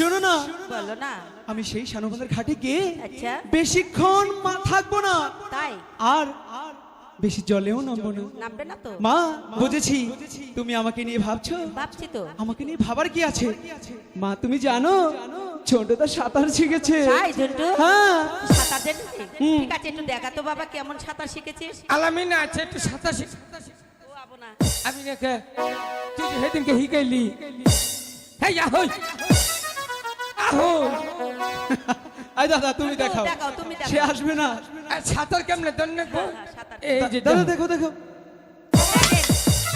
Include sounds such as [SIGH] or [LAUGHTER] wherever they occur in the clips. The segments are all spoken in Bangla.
হলো না। বলো না। আমি সেই শানুবন্ধের ঘাটে গিয়ে আচ্ছা। বেশিক্ষণ মা- থাকব না। তাই? আর বেশি জলেও নামবো না। নামবে না তো? মা বুঝেছি। তুমি আমাকে নিয়ে ভাবছ? ভাবছি তো। আমাকে নিয়ে ভাবার কি আছে? মা তুমি জানো ছোটটা সাঁতার শিখেছে। তাই ঝন্টু? হ্যাঁ। সাঁতার জেনেছিস ঠিক আছে একটু দেখা তো বাবা কেমন সাঁতার শিখেছিস। আলামিনা আছে একটু সাতাশি ও আবো না। আমি নাকি তুই সেদিনকে শিকাইলি হ্যাঁ আই দাদা তুমি দেখাও। দেখাও, তুমি দেখাও। সে আসবে না। সাঁতার কেমনে দন্নে গো? সাঁতার। এই যে দাদা দেখো। দেখো দেখো।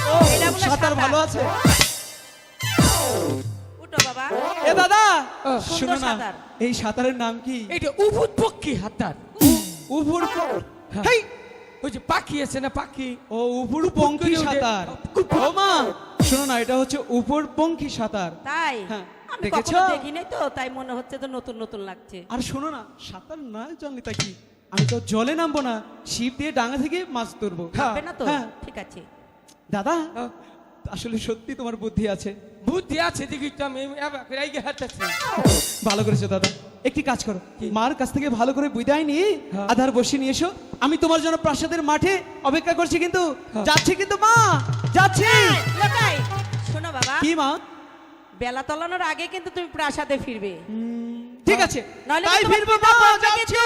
ও এটা বলে সাঁতার ভালো আছে। এ দাদা! শুনো না এই সাঁতারের নাম কি? এইটা উভুত পক্ষী হাতার উভুর হ্যাঁ। হেই! ওই যে পাখি আছে না পাখি? ও উপুর পঙ্খী সাঁতার। ও মা! শোনো না এটা হচ্ছে উপর পঙ্খী সাঁতার। তাই? হ্যাঁ, দেখেছ? দেখিনি তো তাই মনে হচ্ছে তো নতুন নতুন লাগছে। আর শোনো না সাঁতার না জানলে তা কি? আমি তো জলে নামবো না শিব দিয়ে ডাঙা থেকে মাছ ধরবো। না তো। ঠিক আছে। দাদা। আসলে সত্যি তোমার বুদ্ধি আছে। বুদ্ধি আছে দেখি তো আমি এবার রাইগে হাঁটাচ্ছি ভালো করেছ দাদা। একটি কাজ করো মার কাছ থেকে ভালো করে বিদায় নিয়ে হ্যাঁ। আধার বসে নিয়ে এসো। আমি তোমার জন্য প্রাসাদের মাঠে অপেক্ষা করছি কিন্তু হ্যাঁ। যাচ্ছি কিন্তু মা যাচ্ছি। শোনো বাবা। কি মা? বেলা তলানোর আগে কিন্তু তুমি প্রাসাদে ফিরবে। ঠিক আছে তাই ফিরবো যাচ্ছি?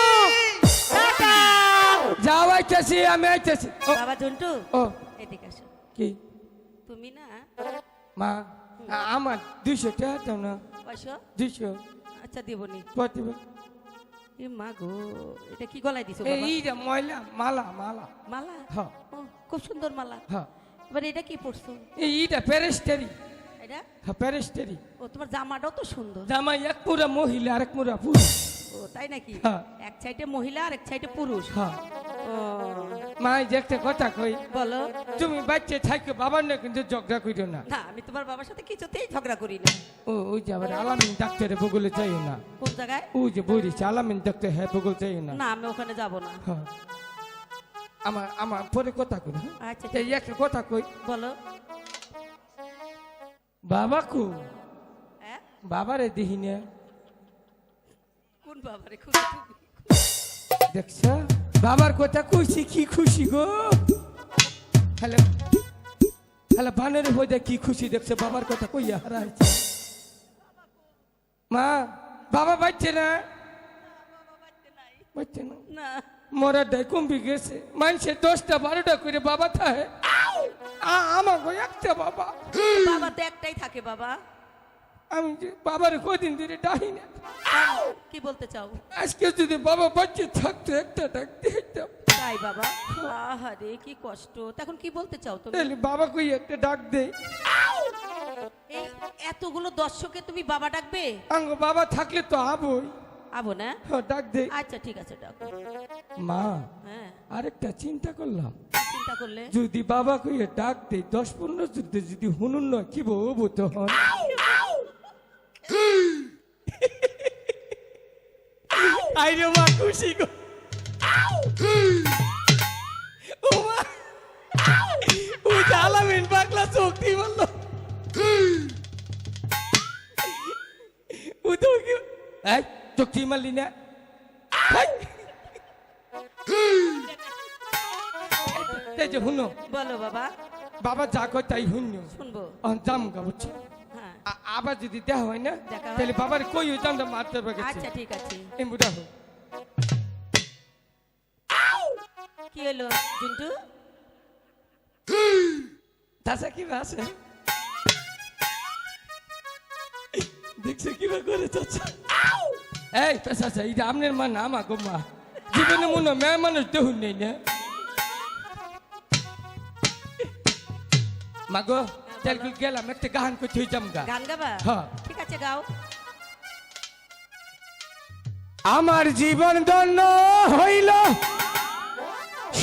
যাও আইতেছি আমি আইতেছি। ও। বাবা জন্টু ও। এদিকে আসো। কি? তুমি না মা আমার দুইশো টাকা দাও না। পয়সা? দুইশো। আচ্ছা দেবনি প্রতিভা এ মা গো এটা কি গলায় দিছো বাবা? এইটা ময়লা মালা মালা। মালা? হ্যাঁ। খুব সুন্দর মালা। হ্যাঁ। এবার এটা কি পরছো? এই ইটা প্যারেস্টারি এটা? হ্যাঁ ও তোমার জামাটাও তো সুন্দর। জামাই এক পুরা মহিলা আর এক পুরা পুরুষ। ও তাই নাকি? হ্যাঁ। এক সাইডে মহিলা আর এক সাইডে পুরুষ। হ্যাঁ। ও। মা এই যে একটা কথা কই বলো। তুমি বাচ্চা থাকো বাবার না কিন্তু ঝগড়া করিও না। না আমি তোমার বাবার সাথে কিছুতেই ঝগড়া করি না। ও ওই যে আবার আলামিন ডাক্তারে বগুলে না। কোন জায়গায়? ওই যে বইরিছে আলামিন ডাক্তার হ্যাঁ বগুল না। না আমি ওখানে যাব না। আমার আমার পরে কথা কই? আচ্ছা একটা কথা কই। বলো। বাবা কু হ্যাঁ? বাবারে দিহি না কোন বাবারে? দেখছ? বাবার কথা কইছি কি খুশি গো? হ্যালো? হ্যালো বানের হয়ে কি খুশি দেখছে? বাবার কথা কইয়া হারাইছে। মা বাবা বাচ্চে না? বাচ্চে না? না। ডাই কমবি গেছে। মানুষে দশটা বারোটা করে বাবা থাকে আমার গো একটা বাবা। বাবা তো একটাই থাকে বাবা। আমি বাবার কদিন ধরে ডাহি না। কি বলতে চাও? আজকে যদি বাবা বাচ্চা থাকতো একটা ডাকতে হইতাম। তাই বাবা? আহারে কি কষ্ট। তখন কি বলতে চাও তুমি? তাহলে বাবা কই একটা ডাক দে। এই এতগুলো দর্শকে তুমি বাবা ডাকবে? আঙ্গ বাবা থাকলে তো আবই। আবো না? হ্যাঁ, ডাক দে। আচ্ছা ঠিক আছে ডাকো। মা হ্যাঁ। আরেকটা চিন্তা করলাম। চিন্তা করলে? যদি বাবা কইয়ে ডাক দে দশ পনেরো যুদ্ধে যদি হুনুন না কি [LAUGHS] আইরে মা খুশি গো। ও মা। ও জালামিন পাগলা শক্তি বলল। ও তো কি এই চোখটি মারলি না? এই। যে হুনো বলো বাবা। বাবা যা কয় তাই হুন্য শুনব। জাম গাবছি হ্যাঁ। আবার যদি দেওয়া হয় না তাহলে বাবার কই ওই মারতে পারবে আচ্ছা ঠিক আছে। হোক কি হলো জুন্টু? দাসা কি আছে দেখছে কিবা করে চাচা। এই চাই এটা আপনার মা না আমা গো মা। জীবনে মনে হয় মেয়ে মানুষ দেহুন নেই না। মাগো তেলগুল গেলাম একটা গান করতে হইতাম গা। গান গাবা? হ্যাঁ। ঠিক আছে গাও। আমার জীবন দন্য হইল।